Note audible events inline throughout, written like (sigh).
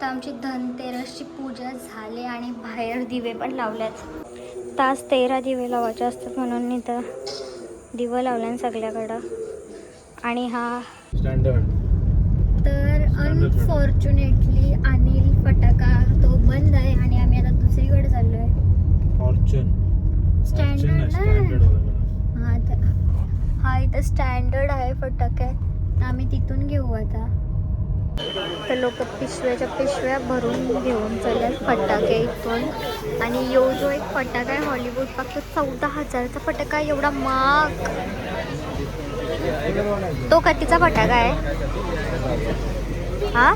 तर आमची धनतेरसची पूजा झाली आणि बाहेर दिवे पण लावल्यात तास तेरा दिवे लावायचे असतात म्हणून इथं दिवं लावल्यान सगळ्याकडं. आणि हा स्टँडर्ड तर. अनफॉर्च्युनेटली अनिल फटाका तो बंद आहे आणि आम्ही आता दुसरीकडे चाललो आहे. फॉर्च्यून स्टँडर्ड स्टँडर्ड हा तर हा इथं स्टँडर्ड आहे फटाके. तर आम्ही तिथून घेऊ आता. तर लोक पिशव्याच्या पिशव्या भरून घेऊन चालल्यात फटाके इथून. आणि यो जो एक फटाका आहे हॉलिवूड फक्त तो चौदा हजारचा फटाका आहे, एवढा महाग. तो कतीचा फटाका आहे? हा?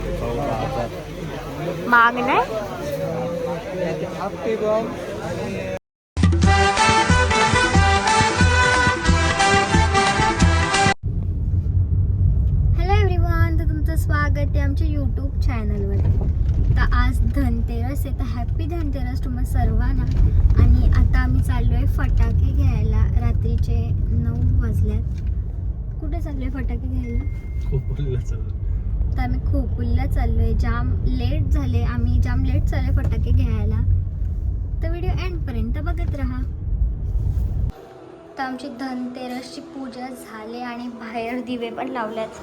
महाग नाही? स्वागत आहे आमच्या यूट्यूब चॅनलवर तर आज धनतेरस आहे. तर हॅपी धनतेरस तुम्हा सर्वांना. आणि आता आम्ही चाललो आहे फटाके घ्यायला. रात्रीचे नऊ वाजल्यात. कुठे चाललो आहे फटाके घ्यायला? तर आम्ही खोपुलला चाललो आहे जाम लेट झाले. आम्ही जाम लेट चालले फटाके घ्यायला. तर व्हिडिओ एंडपर्यंत बघत राहा. तर आमची धनतेरसची पूजा झाली आणि बाहेर दिवे पण लावल्यात.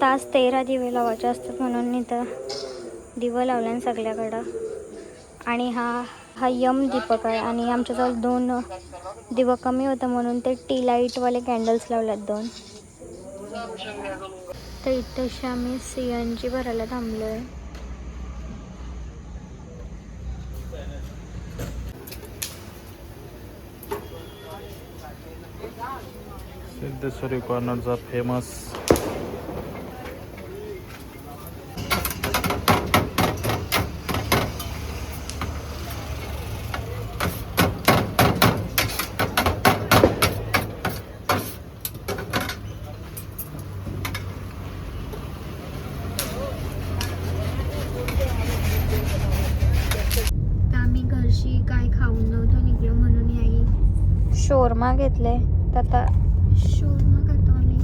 तास तेरा दिवे लावायचे असतात म्हणून इथं दिवं लावल्यान सगळ्याकडं. आणि हा हा यम दीपक आहे आणि आमच्याजवळ दोन दिवं कमी होतं म्हणून ते टी लाईटवाले कॅन्डल्स लावल्यात दोन. तर इथंशी आम्ही सी एन जी भरायला थांबलो आहे सिद्धेश्वरी कॉर्नरचा फेमस तर आम्ही घरशी काय खाऊन नव्हतो निघलो म्हणून याई शोरमा घेतले तर आता शोरमा खातो आम्ही.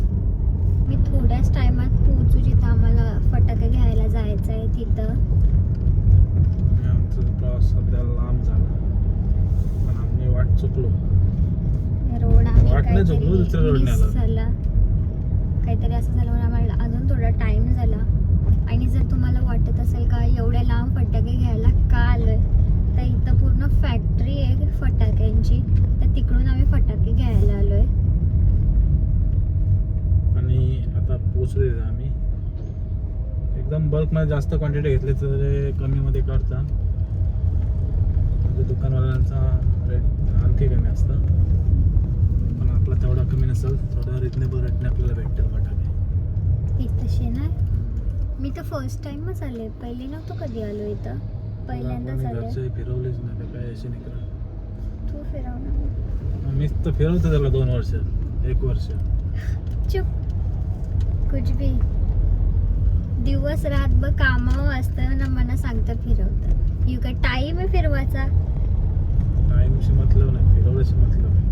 मी थोड्याच टायमात पोहोचू जिथं आम्हाला फटाके घ्यायला जायचं आहे तिथं. आमचा प्रवास सध्या लांब झाला. पण आम्ही वाट चुकलो. रोड आम्ही काहीतरी झाला. काहीतरी असं झालं म्हणून आम्हाला अजून थोडा टाइम झाला आणि जर तुम्हाला वाटत असेल का एवढ्या लांब फटाके घ्यायला का आलोय तर इथं पूर्ण फॅक्टरी आहे फटाक्यांची तर तिकडून आम्ही फटाके घ्यायला आलोय आणि आता पोचले आम्ही. एकदम बल्कमध्ये जास्त क्वांटिटी घेतली तर ते कमीमध्ये करता म्हणजे दुकानवाल्यांचा रेट आणखी कमी असतं. पण आपला तेवढा कमी नसेल थोडा रिजनेबल रेटने आपल्याला भेटतील फटाके इथंशी ना मी तर फर्स्ट टाइमच आले. पहिले नव्हतं कधी आलो इथं. पहिल्यांदाच आले. फिरवलेच नाही काय असे निघलं तू फिरव ना. मीच तर फिरवतो त्याला दोन वर्ष एक वर्ष. चुप. कुछ भी। दिवस रातभर कामावर असतं ना मला सांगतं फिरवतं. यू काय टाईम आहे फिरवायचा? टाईमशी मतलब नाही फिरवल्याशी मतलब आहे.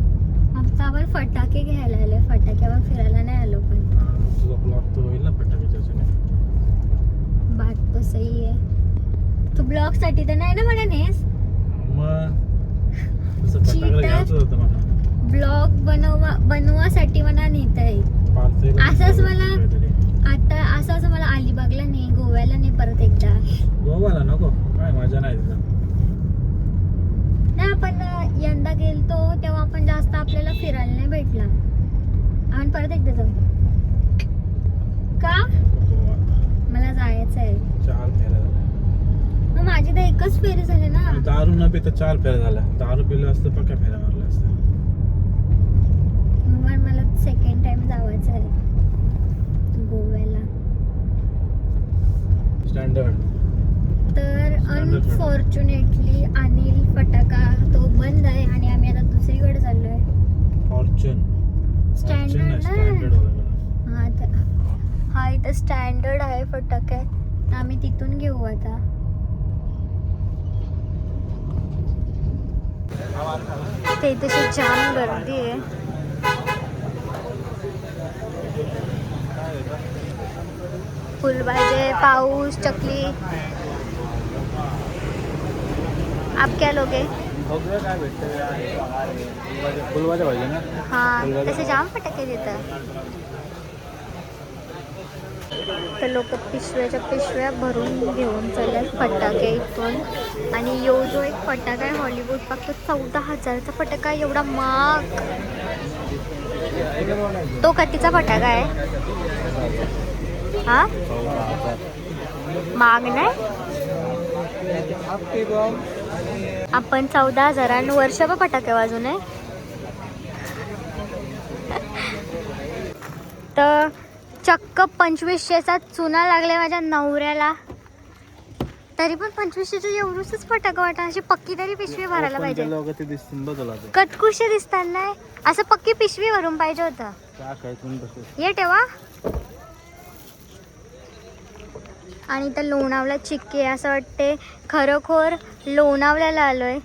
आमचा आपण फटाके घ्यायला आलो फटाक्यावर फिरायला नाही आलो पण. तुझा ब्लॉग तो होईल ना फटाक्याच्या ह्याच्याने. बात तो सही आहे. तू ब्लॉगसाठी तर नाही ना म्हणा नेस? मग? तसं (laughs) Cheater. फटाकडे घ्यायचं होतं मला. ब्लॉग बनवा बनवासाठी म्हणा नेत पार्थिव असंच मला-. आता असं असं मला अलिबागला नाही गोव्याला नाही परत एकदा. गोवाला नको. काय मजा नाही नाही आपण यंदा गेलतो तेव्हा आपण जास्त आपल्याला फिरायला नाही भेटला. आपण परत एकदा जाऊ. का? मला जायचं आहे. चार फेऱ्या मग माझी तर एकच फेरी झाली ना. दारू न पिता चार फेऱ्या झाल्या. दारू पिलं असतं पक्का फेऱ्या मारल्या मला सेकंड टाइम जायचं आहे. गोव्याला. स्टँडर्ड तर. अनफॉर्च्युनेटली अनिल फटाका तो बंद आहे आणि आम्ही आता दुसरीकडे चाललोय. फॉर्च्यून स्टँडर्ड हा तर हा इथं स्टँडर्ड आहे फटाके. आम्ही तिथून घेऊ आता. ते तशी जाम गर्दी आहे. फुलभाजे पाऊस चकली. आप क्या लोगे? हा तसे जाम फटाके देतात तर लोक पिशव्याच्या पिशव्या भरून घेऊन चालल्यात फटाके इथून. आणि यो जो एक फटाका आहे हॉलिवूड पाक तो चौदा हजारचा फटाका आहे एवढा महाग. तो कतीचा फटाका आहे? हा? महाग नाही? आपण चौदा हजारां वर्षभर फटाके वाजू नये तर चक्क पंचवीसशेचा चुना लागलाय माझ्या नवऱ्याला. तरी पण पंचवीसशेचं एवढंच फटाका वाटा अशी पक्की तरी पिशवी भरायला पाहिजे. कटकुशे दिसतात नाही. असं पक्की पिशवी भरून पाहिजे होतं. ये ठेवा. आणि इथं लोणावला चिक्की आहे. असं वाटते खरोखर लोणावल्याला आलोय